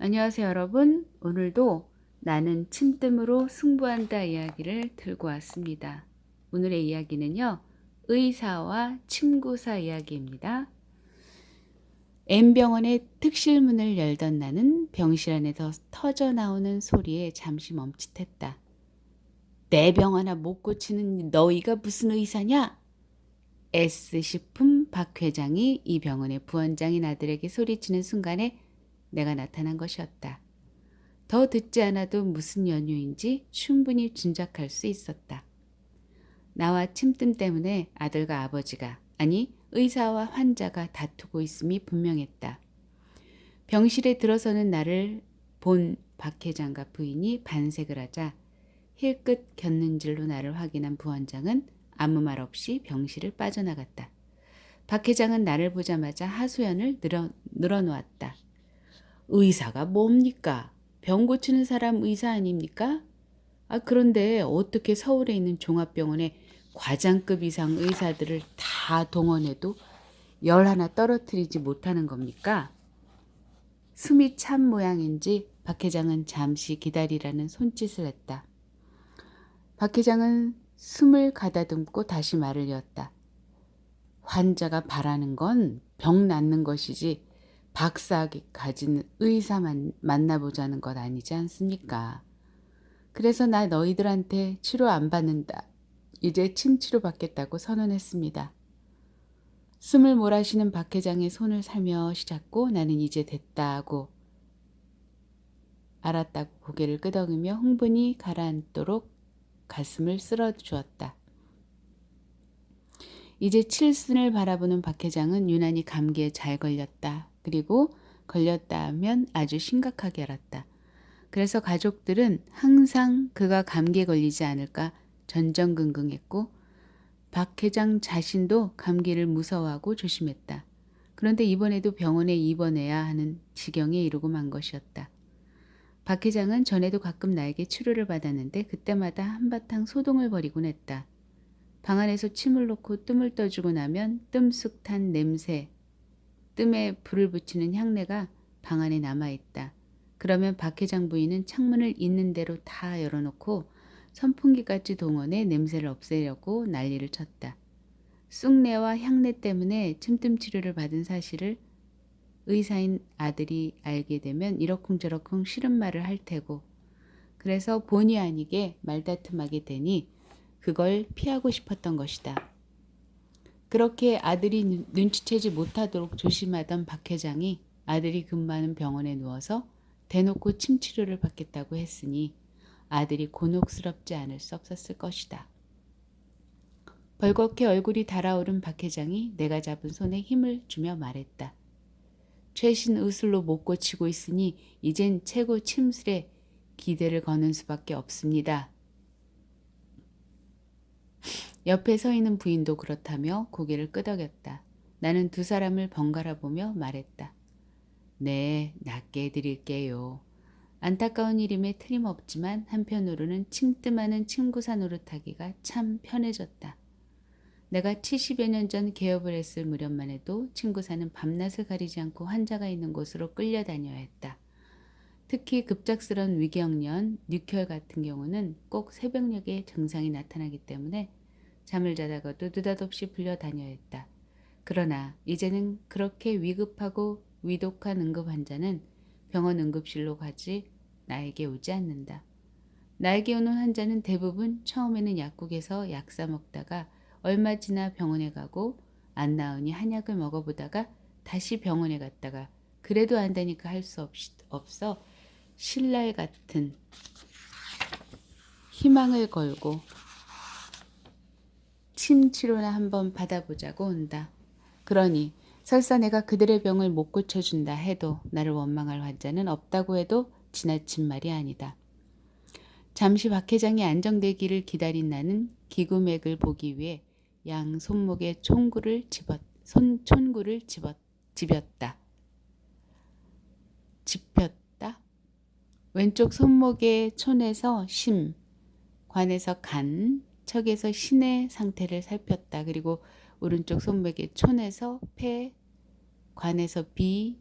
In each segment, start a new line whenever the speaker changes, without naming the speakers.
안녕하세요, 여러분. 오늘도 나는 침뜸으로 승부한다 이야기를 들고 왔습니다. 오늘의 이야기는요, 의사와 침구사 이야기입니다. M병원의 특실문을 열던 나는 병실 안에서 터져 나오는 소리에 잠시 멈칫했다. 내 병 하나 못 고치는 너희가 무슨 의사냐? S식품 박 회장이 이 병원의 부원장인 아들에게 소리치는 순간에 내가 나타난 것이었다. 더 듣지 않아도 무슨 연유인지 충분히 짐작할 수 있었다. 나와 침뜸 때문에 아들과 아버지가, 아니, 의사와 환자가 다투고 있음이 분명했다. 병실에 들어서는 나를 본 박 회장과 부인이 반색을 하자 힐끗 겼는질로 나를 확인한 부원장은 아무 말 없이 병실을 빠져나갔다. 박 회장은 나를 보자마자 하소연을 늘어, 늘어놓았다. 의사가 뭡니까? 병 고치는 사람 의사 아닙니까? 아, 그런데 어떻게 서울에 있는 종합병원에 과장급 이상 의사들을 다 동원해도 열 하나 떨어뜨리지 못하는 겁니까? 숨이 찬 모양인지 박 회장은 잠시 기다리라는 손짓을 했다. 박 회장은 숨을 가다듬고 다시 말을 이었다. 환자가 바라는 건 병 낫는 것이지 박사학위 가진 의사만 만나보자는 것 아니지 않습니까? 그래서 나 너희들한테 치료 안 받는다. 이제 침치료 받겠다고 선언했습니다. 숨을 몰아쉬는 박 회장의 손을 살며시 잡고 나는 이제 됐다고 알았다고 고개를 끄덕이며 흥분이 가라앉도록 가슴을 쓸어주었다. 이제 칠순을 바라보는 박 회장은 유난히 감기에 잘 걸렸다. 그리고 걸렸다 하면 아주 심각하게 알았다. 그래서 가족들은 항상 그가 감기에 걸리지 않을까 전전긍긍했고 박 회장 자신도 감기를 무서워하고 조심했다. 그런데 이번에도 병원에 입원해야 하는 지경에 이르고 만 것이었다. 박 회장은 전에도 가끔 나에게 치료를 받았는데 그때마다 한바탕 소동을 벌이곤 했다. 방 안에서 침을 놓고 뜸을 떠주고 나면 뜸쑥 탄 냄새, 뜸에 불을 붙이는 향내가 방 안에 남아있다. 그러면 박 회장 부인은 창문을 있는 대로 다 열어놓고 선풍기까지 동원해 냄새를 없애려고 난리를 쳤다. 쑥내와 향내 때문에 침뜸 치료를 받은 사실을 의사인 아들이 알게 되면 이러쿵저러쿵 싫은 말을 할 테고 그래서 본의 아니게 말다툼하게 되니 그걸 피하고 싶었던 것이다. 그렇게 아들이 눈- 눈치채지 못하도록 조심하던 박 회장이 아들이 근무하는 병원에 누워서 대놓고 침 치료를 받겠다고 했으니 아들이 곤혹스럽지 않을 수 없었을 것이다. 벌겋게 얼굴이 달아오른 박 회장이 내가 잡은 손에 힘을 주며 말했다. 최신 의술로 못 고치고 있으니 이젠 최고 침술에 기대를 거는 수밖에 없습니다. 옆에 서 있는 부인도 그렇다며 고개를 끄덕였다. 나는 두 사람을 번갈아 보며 말했다. 네, 낫게 해드릴게요. 안타까운 일임에 틀림없지만 한편으로는 침뜸하는 친구사 노릇하기가 참 편해졌다. 내가 70여 년 전 개업을 했을 무렵만 해도 친구사는 밤낮을 가리지 않고 환자가 있는 곳으로 끌려다녀야 했다. 특히 급작스런 위경련, 뉴혈 같은 경우는 꼭 새벽녘에 증상이 나타나기 때문에 잠을 자다가도 느닷없이 불려다녀야 했다. 그러나 이제는 그렇게 위급하고 위독한 응급 환자는 병원 응급실로 가지 나에게 오지 않는다. 나에게 오는 환자는 대부분 처음에는 약국에서 약 사 먹다가 얼마 지나 병원에 가고 안 나으니 한약을 먹어보다가 다시 병원에 갔다가 그래도 안 되니까 할 수 없어 신랄 같은 희망을 걸고 침 치료나 한번 받아보자고 온다. 그러니 설사 내가 그들의 병을 못 고쳐준다 해도 나를 원망할 환자는 없다고 해도 지나친 말이 아니다. 잠시 박 회장이 안정되기를 기다린 나는 기구맥을 보기 위해 양 손목에 총구를 집었, 손 촌구를 집었, 집였다. 집혔다. 왼쪽 손목의 촌에서 심, 관에서 간, 척에서 신의 상태를 살폈다. 그리고 오른쪽 손목의 촌에서 폐, 관에서 비,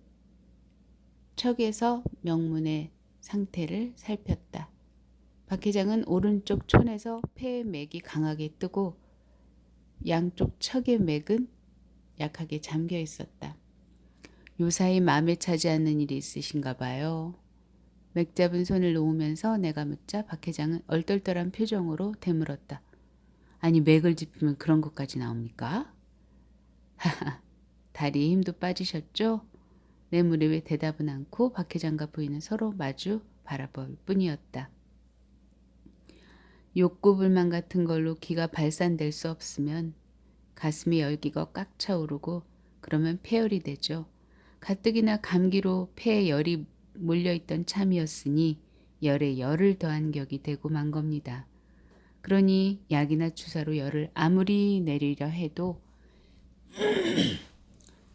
척에서 명문의 상태를 살폈다. 박 회장은 오른쪽 촌에서 폐의 맥이 강하게 뜨고 양쪽 척의 맥은 약하게 잠겨 있었다. 요사이 마음에 차지 않는 일이 있으신가 봐요. 맥 잡은 손을 놓으면서 내가 묻자 박 회장은 얼떨떨한 표정으로 되물었다. 아니 맥을 짚으면 그런 것까지 나옵니까? 하하, 다리에 힘도 빠지셨죠? 내 무릎에 대답은 않고 박 회장과 부인은 서로 마주 바라볼 뿐이었다. 욕구 불만 같은 걸로 기가 발산될 수 없으면 가슴이 열기가 꽉 차오르고 그러면 폐열이 되죠. 가뜩이나 감기로 폐에 열이 몰려있던 참이었으니 열에 열을 더한 격이 되고 만 겁니다. 그러니 약이나 주사로 열을 아무리 내리려 해도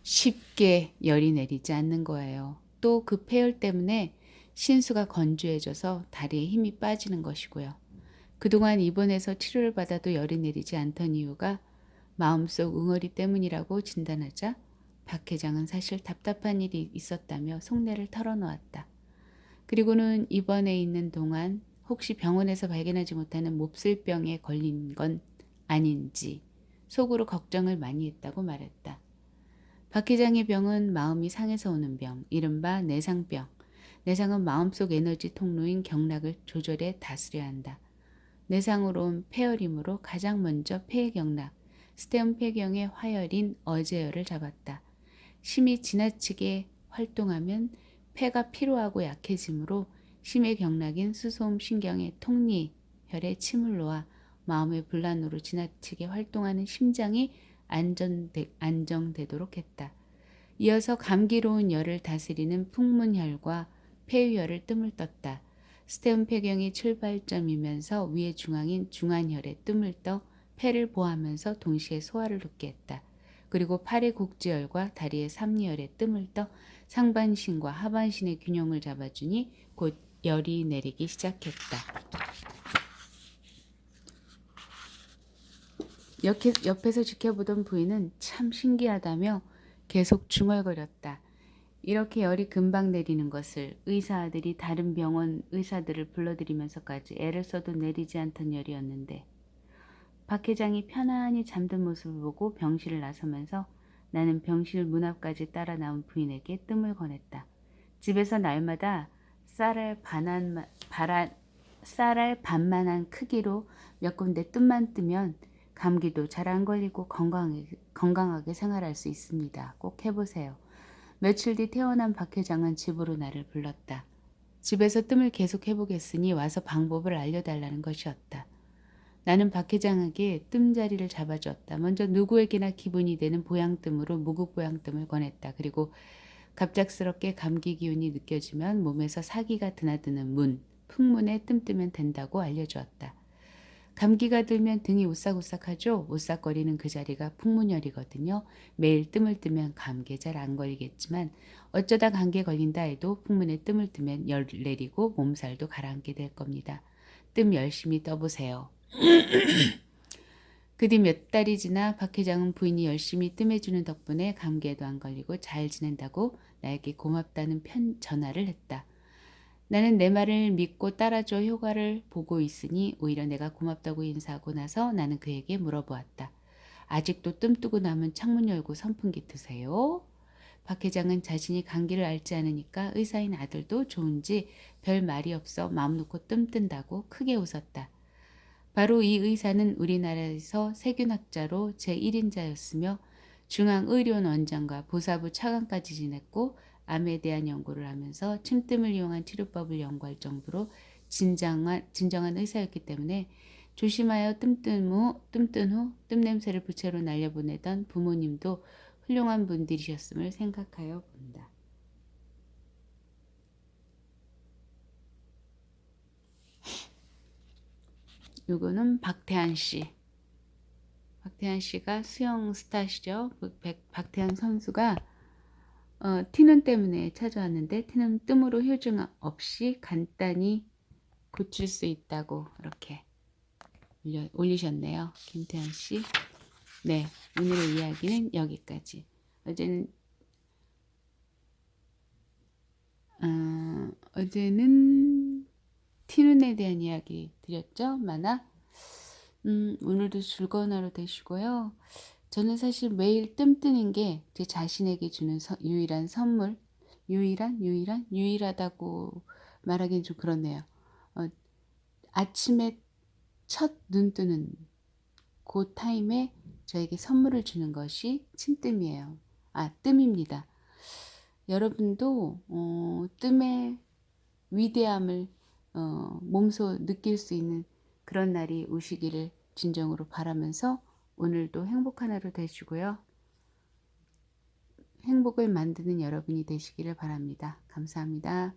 쉽게 열이 내리지 않는 거예요. 또 그 폐열 때문에 신수가 건조해져서 다리에 힘이 빠지는 것이고요. 그동안 입원해서 치료를 받아도 열이 내리지 않던 이유가 마음속 응어리 때문이라고 진단하자 박 회장은 사실 답답한 일이 있었다며 속내를 털어놓았다. 그리고는 입원해 있는 동안 혹시 병원에서 발견하지 못하는 몹쓸 병에 걸린 건 아닌지 속으로 걱정을 많이 했다고 말했다. 박 회장의 병은 마음이 상해서 오는 병, 이른바 내상병. 내상은 마음속 에너지 통로인 경락을 조절해 다스려야 한다. 내상으로 온 폐열이므로 가장 먼저 폐의 경락, 스테온 폐경의 화열인 어제열을 잡았다. 심이 지나치게 활동하면 폐가 피로하고 약해지므로 심의 경락인 수소음 신경의 통리, 혈에 침을 놓아 마음의 불란으로 지나치게 활동하는 심장이 안전되, 안정되도록 했다. 이어서 감기로운 열을 다스리는 풍문혈과 폐유혈을 뜸을 떴다. 스테온 폐경이 출발점이면서 위의 중앙인 중안혈에 뜸을 떠 폐를 보하면서 동시에 소화를 돕게 했다. 그리고 팔의 곡지혈과 다리의 삼리혈에 뜸을 떠 상반신과 하반신의 균형을 잡아주니 곧 열이 내리기 시작했다. 옆에, 옆에서 지켜보던 부인은 참 신기하다며 계속 중얼거렸다. 이렇게 열이 금방 내리는 것을 의사들이 다른 병원 의사들을 불러들이면서까지 애를 써도 내리지 않던 열이었는데 박 회장이 편안히 잠든 모습을 보고 병실을 나서면서 나는 병실 문 앞까지 따라 나온 부인에게 뜸을 권했다. 집에서 날마다 쌀알 반한 바란 쌀알 반만한 크기로 몇 군데 뜸만 뜨면 감기도 잘 안 걸리고 건강하게, 건강하게 생활할 수 있습니다. 꼭 해보세요. 며칠 뒤 태어난 박 회장은 집으로 나를 불렀다. 집에서 뜸을 계속 해보겠으니 와서 방법을 알려달라는 것이었다. 나는 박 회장에게 뜸 자리를 잡아주었다. 먼저 누구에게나 기분이 되는 보양뜸으로 무국 보양뜸을 권했다. 그리고 갑작스럽게 감기 기운이 느껴지면 몸에서 사기가 드나드는 문, 풍문에 뜸뜨면 된다고 알려주었다. 감기가 들면 등이 오싹오싹하죠. 오싹거리는 그 자리가 풍문열이거든요. 매일 뜸을 뜨면 감기에 잘 안 걸리겠지만 어쩌다 감기에 걸린다 해도 풍문에 뜸을 뜨면 열 내리고 몸살도 가라앉게 될 겁니다. 뜸 열심히 떠보세요. 그 뒤 몇 달이 지나 박 회장은 부인이 열심히 뜸해주는 덕분에 감기에도 안 걸리고 잘 지낸다고 나에게 고맙다는 편 전화를 했다. 나는 내 말을 믿고 따라줘 효과를 보고 있으니 오히려 내가 고맙다고 인사하고 나서 나는 그에게 물어보았다. 아직도 뜸 뜨고 나면 창문 열고 선풍기 트세요? 박 회장은 자신이 감기를 앓지 않으니까 의사인 아들도 좋은지 별 말이 없어 마음 놓고 뜸 뜬다고 크게 웃었다. 바로 이 의사는 우리나라에서 세균학자로 제1인자였으며 중앙의료원장과 보사부 차관까지 지냈고 암에 대한 연구를 하면서 침뜸을 이용한 치료법을 연구할 정도로 진정한, 진정한 의사였기 때문에 조심하여 뜸뜬 후, 뜸뜬 후 뜸냄새를 부채로 날려보내던 부모님도 훌륭한 분들이셨음을 생각하여 본다. 요거는 박태환 씨. 박태환 씨가 수영 스타시죠. 그 백, 박태환 선수가 어, 티눈 때문에 찾아왔는데 티눈 뜸으로 효증 없이 간단히 고칠 수 있다고 이렇게 올려, 올리셨네요. 김태환 씨. 네, 오늘의 이야기는 여기까지. 어제는 어, 어제는 티눈에 대한 이야기 드렸죠? 만화. 음, 오늘도 즐거운 하루 되시고요. 저는 사실 매일 뜸뜨는 게 제 자신에게 주는 서- 유일한 선물, 유일한, 유일한, 유일하다고 말하기는 좀 그렇네요. 어, 아침에 첫 눈 뜨는 그 타임에 저에게 선물을 주는 것이 침뜸이에요. 아, 뜸입니다. 여러분도 어, 뜸의 위대함을 어, 몸소 느낄 수 있는 그런 날이 오시기를 진정으로 바라면서 오늘도 행복한 하루 되시고요. 행복을 만드는 여러분이 되시기를 바랍니다. 감사합니다.